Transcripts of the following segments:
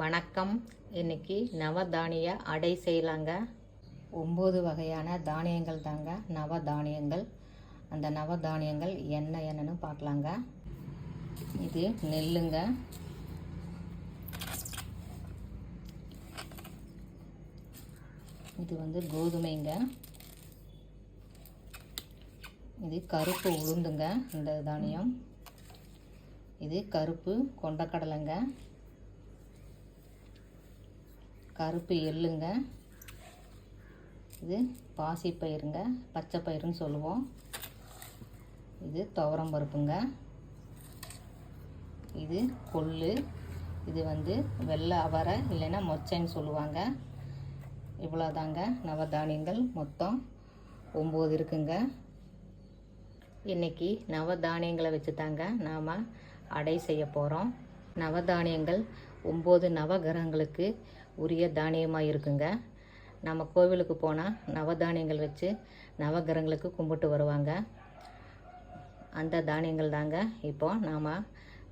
வணக்கம். இன்னைக்கு நவதானிய அடை செய்யலாங்க. ஒம்பது வகையான தானியங்கள் தாங்க. நவதானியங்கள். அந்த நவதானியங்கள் என்ன என்னன்னு பார்க்கலாங்க. இது நெல்லுங்க. இது வந்து கோதுமைங்க. இது கருப்பு உளுந்துங்க இந்த தானியம். இது கருப்பு கொண்டக்கடலைங்க. கருப்பு எள்ளுங்க. இது பாசிப்பயிறுங்க பச்சை பயிருன்னு சொல்லுவோம். இது துவரம் பருப்புங்க. இது கொள்ளு இது வந்து வெள்ளை அவரை இல்லைன்னா மொச்சைன்னு சொல்லுவாங்க. இவ்வளோதாங்க நவதானியங்கள் மொத்தம். ஒம்பது இருக்குங்க. இன்றைக்கி நவதானியங்களை வச்சு தாங்க நாம் அடை செய்ய போகிறோம் நவதானியங்கள் ஒம்பது நவகிரகங்களுக்கு உரிய தானியமாக இருக்குங்க. நம்ம கோவிலுக்கு போனால் நவதானியங்கள் வச்சு நவகிரகங்களுக்கு கும்பிட்டு வருவாங்க. அந்த தானியங்கள் தாங்க இப்போ நாம்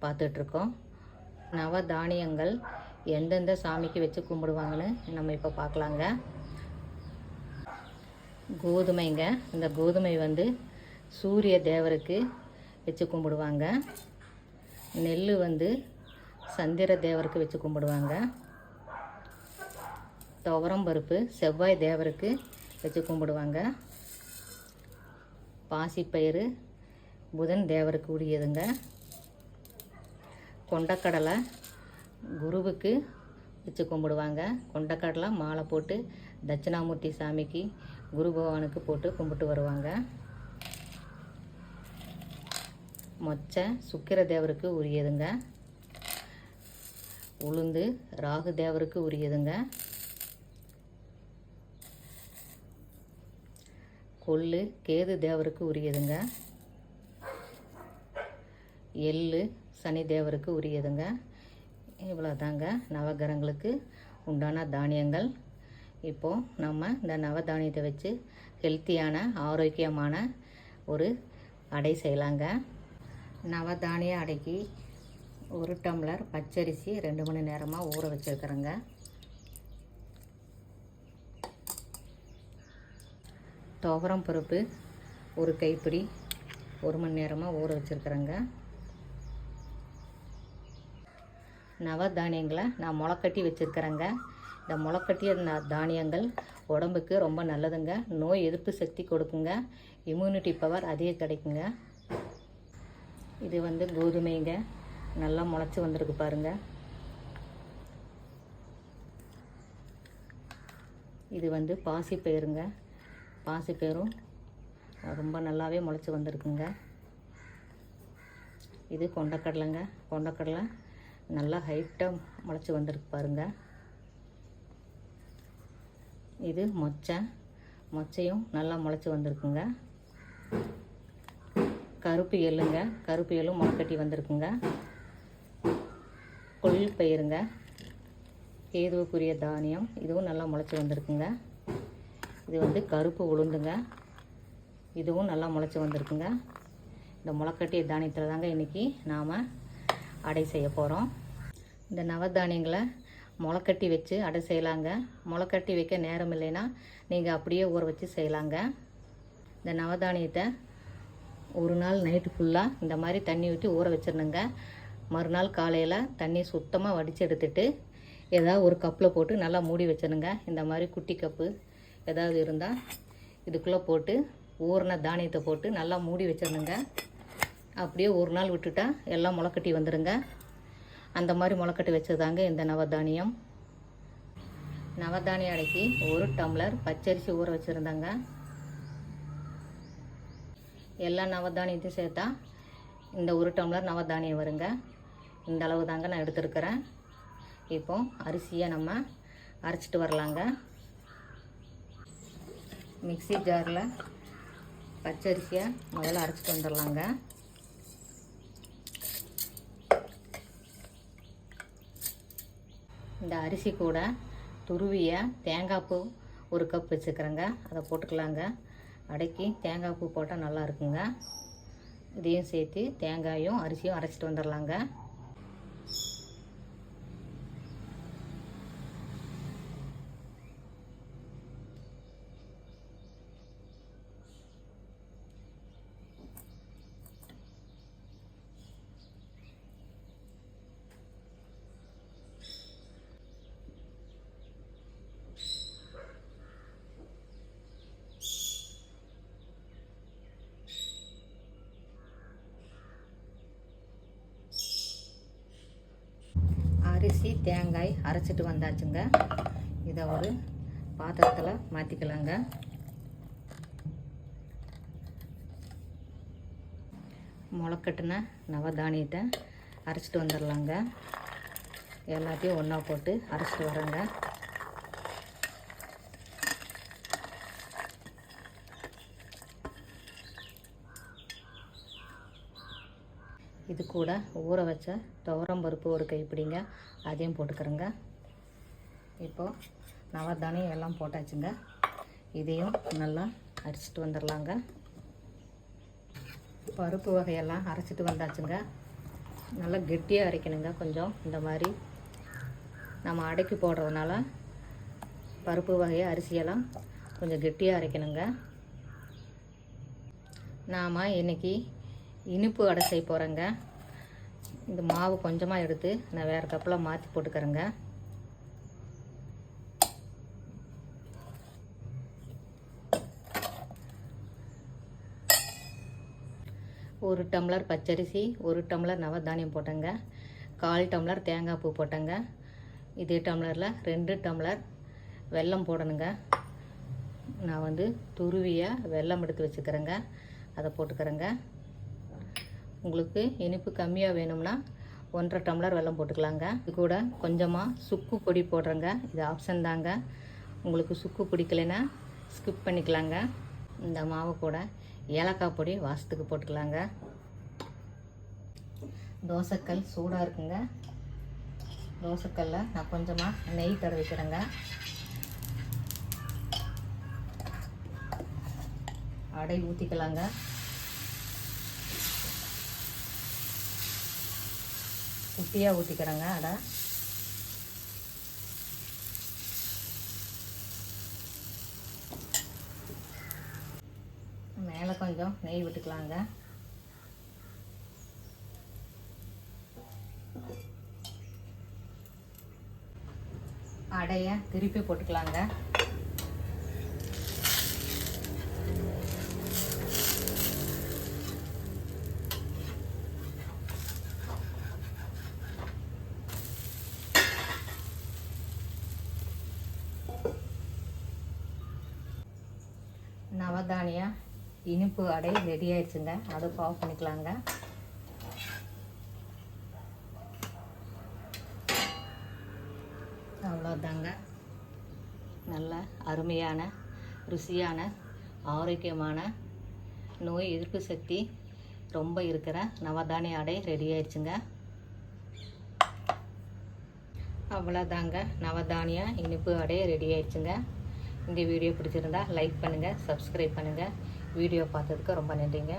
பார்த்துட்ருக்கோம். நவதானியங்கள் எந்தெந்த சாமிக்கு வச்சு கும்பிடுவாங்கன்னு நம்ம இப்போ பார்க்கலாங்க. கோதுமைங்க. இந்த கோதுமை வந்து சூரிய தேவருக்கு வச்சு கும்பிடுவாங்க. நெல் வந்து சந்திர தேவருக்கு வச்சு கும்பிடுவாங்க. துவரம் பருப்பு செவ்வாய் தேவருக்கு வச்சு கும்பிடுவாங்க. பாசிப்பயிறு புதன் தேவருக்கு உரியதுங்க. கொண்டக்கடலை குருவுக்கு வச்சு கும்பிடுவாங்க. கொண்டக்கடலை மாலை போட்டு தட்சிணாமூர்த்தி சாமிக்கு குரு பகவானுக்கு போட்டு கும்பிட்டு வருவாங்க. மொச்சை சுக்கிர தேவருக்கு உரியதுங்க. உளுந்து ராகு தேவருக்கு உரியதுங்க. கொள்ளு கேது தேவருக்கு உரியதுங்க. எள்ளு சனி தேவருக்கு உரியதுங்க. இவ்வளோ தாங்க நவகிரகங்களுக்கு உண்டான தானியங்கள். இப்போது நம்ம இந்த நவதானியத்தை வச்சு ஹெல்த்தியான ஆரோக்கியமான ஒரு அடை செய்யலாங்க. நவதானிய அடைக்கு ஒரு டம்ளர் பச்சரிசி ரெண்டு மணி நேரமாக ஊற வச்சுருக்குறேங்க. துவரம் பருப்பு ஒரு கைப்பிடி ஒரு மணி நேரமாக ஊற வச்சுருக்குறேங்க. நவதானியங்களை நான் முளைக்கட்டி வச்சுருக்கிறேங்க. இந்த முளைக்கட்டிய தானியங்கள் உடம்புக்கு ரொம்ப நல்லதுங்க. நோய் எதிர்ப்பு சக்தி கொடுக்குங்க. இம்யூனிட்டி பவர் அதிகம் கிடைக்குங்க. இது வந்து கோதுமைங்க. நல்லா முளைச்சி வந்திருக்கு பாருங்க. இது வந்து பாசிப்பயிறுங்க பாசிப்பயிரும் ரொம்ப நல்லாவே முளைச்சி வந்திருக்குங்க. இது கொண்டக்கடலைங்க. கொண்டக்கடலை நல்லா ஹைட்டாக முளைச்சி வந்திருக்கு பாருங்க. இது மொச்சை. மொச்சையும் நல்லா முளைச்சி வந்திருக்குங்க. கருப்பு எள்ளுங்க. கருப்பு எள்ளும் முளைக்கட்டி வந்திருக்குங்க. கொள்ளு பயிருங்க. கேதுவுக்குரிய தானியம். இதுவும் நல்லா முளைச்சி வந்திருக்குங்க. இது வந்து கருப்பு உளுந்துங்க. இதுவும் நல்லா முளைச்சி வந்திருக்குங்க. இந்த முளைக்கட்டிய தானியத்தில் தாங்க இன்றைக்கி நாம் அடை செய்ய போகிறோம் இந்த நவதானியங்களை முளைக்கட்டி வச்சு அடை செய்யலாங்க. முளைக்கட்டி வைக்க நேரம் இல்லைன்னா நீங்கள் அப்படியே ஊற வச்சு செய்யலாங்க. இந்த நவதானியத்தை ஒரு நாள் நைட்டு ஃபுல்லாக இந்த மாதிரி தண்ணி ஊற்றி ஊற வச்சிடணுங்க. மறுநாள் காலையில் தண்ணி சுத்தமாக வடித்து எடுத்துட்டு ஏதாவது ஒரு கப்பில் போட்டு நல்லா மூடி வச்சிடணுங்க. இந்த மாதிரி குட்டி கப்பு ஏதாவது இருந்தால் இதுக்குள்ளே போட்டு ஊறின தானியத்தை போட்டு நல்லா மூடி வச்சிடணுங்க அப்படியே ஒரு நாள் விட்டுட்டா எல்லாம் முளைக்கட்டி வந்துடுங்க அந்த மாதிரி முளைக்கட்டி வச்சதாங்க இந்த நவதானியம். நவதானிய அடைக்கி ஒரு டம்ளர் பச்சரிசி ஊற வச்சுருந்தாங்க. எல்லா நவதானியத்தையும் சேர்த்தா இந்த ஒரு டம்ளர் நவதானியம் வருங்க. இந்த அளவு தாங்க நான் எடுத்துருக்கிறேன். இப்போ அரிசியை நம்ம அரைச்சிட்டு வரலாங்க. மிக்ஸி ஜாரில் பச்சரிசியை முதல்ல அரைச்சிட்டு வந்துடலாங்க. இந்த அரிசி கூட துருவிய தேங்காய் பூ ஒரு கப் வச்சுக்கிறேங்க. அதை போட்டுக்கலாங்க. அடைக்கி தேங்காய் பூ போட்டால் நல்லா இருக்குங்க. இதையும் சேர்த்து தேங்காயும் அரிசியும் அரைச்சிட்டு வந்துடலாங்க. அரிசி தேங்காய் அரைச்சிட்டு வந்தாச்சுங்க. இதை ஒரு பாத்திரத்தில் மாற்றிக்கலாங்க முளைக்கட்டின நவதானியத்தை அரைச்சிட்டு வந்துடலாங்க. எல்லாத்தையும் ஒன்றா போட்டு அரைச்சிட்டு வரேங்க. இது கூட ஊற வச்ச துவரம் பருப்பு ஒரு கைப்பிடிங்க அதையும் போட்டுக்கிறேங்க. இப்போது நவதானியம் எல்லாம் போட்டாச்சுங்க. இதையும் நல்லா அரைச்சிட்டு வந்துடலாங்க. பருப்பு வகையெல்லாம் அரைச்சிட்டு வந்தாச்சுங்க. நல்லா கெட்டியாக அரைக்கணுங்க. கொஞ்சம் இந்த மாதிரி நம்ம அடைக்கி போடுறதுனால பருப்பு வகை அரிசியெல்லாம் கொஞ்சம் கெட்டியாக அரைக்கணுங்க. நாம் இன்றைக்கி இனிப்பு அடை செய்ய போகிறேங்க இந்த மாவு கொஞ்சமாக எடுத்து நான் வேறு கப்பில் மாற்றி போட்டுக்கிறேங்க. ஒரு டம்ளர் பச்சரிசி ஒரு டம்ளர் நவதானியம் போட்டேங்க. கால் டம்ளர் தேங்காய் பூ போட்டேங்க. இதே டம்ளரில் ரெண்டு டம்ளர் வெல்லம் போடணுங்க. நான் வந்து துருவியாக வெல்லம் எடுத்து வச்சுக்கிறேங்க. அதை போட்டுக்கிறேங்க. உங்களுக்கு இனிப்பு கம்மியாக வேணும்னா ஒன்றரை டம்ளர் வெல்லம் போட்டுக்கலாங்க. இது கூட கொஞ்சமாக சுக்கு பொடி போடுறேங்க. இது ஆப்ஷன் தாங்க. உங்களுக்கு சுக்கு பிடிக்கலைன்னா ஸ்கிப் பண்ணிக்கலாங்க. இந்த மாவு கூட ஏலக்காய் பொடி வாசத்துக்கு போட்டுக்கலாங்க. தோசைக்கல் சூடாக இருக்குங்க. தோசைக்கல்லில் நான் கொஞ்சமாக நெய் தடவிக்கிறேங்க. அடை ஊற்றிக்கலாங்க குட்டியாக ஊற்றிக்கிறேங்க அடை. மேலே கொஞ்சம் நெய் விட்டுக்கலாங்க. அடைய திருப்பி போட்டுக்கலாங்க. நவதானியா இனிப்பு அடை ரெடி ஆயிடுச்சுங்க. அதை பாவ் பண்ணிக்கலாங்க. அவ்வளோதாங்க நல்ல அருமையான ருசியான ஆரோக்கியமான நோய் எதிர்ப்பு சக்தி ரொம்ப இருக்கிற நவதானிய அடை ரெடி ஆயிடுச்சுங்க. அவ்வளோதாங்க நவதானிய இனிப்பு அடை ரெடி ஆயிடுச்சுங்க. இந்த வீடியோ பிடிச்சிருந்தா லைக் பண்ணுங்கள் சப்ஸ்கிரைப் பண்ணுங்கள் வீடியோ பார்த்ததுக்கு ரொம்ப நன்றிங்க.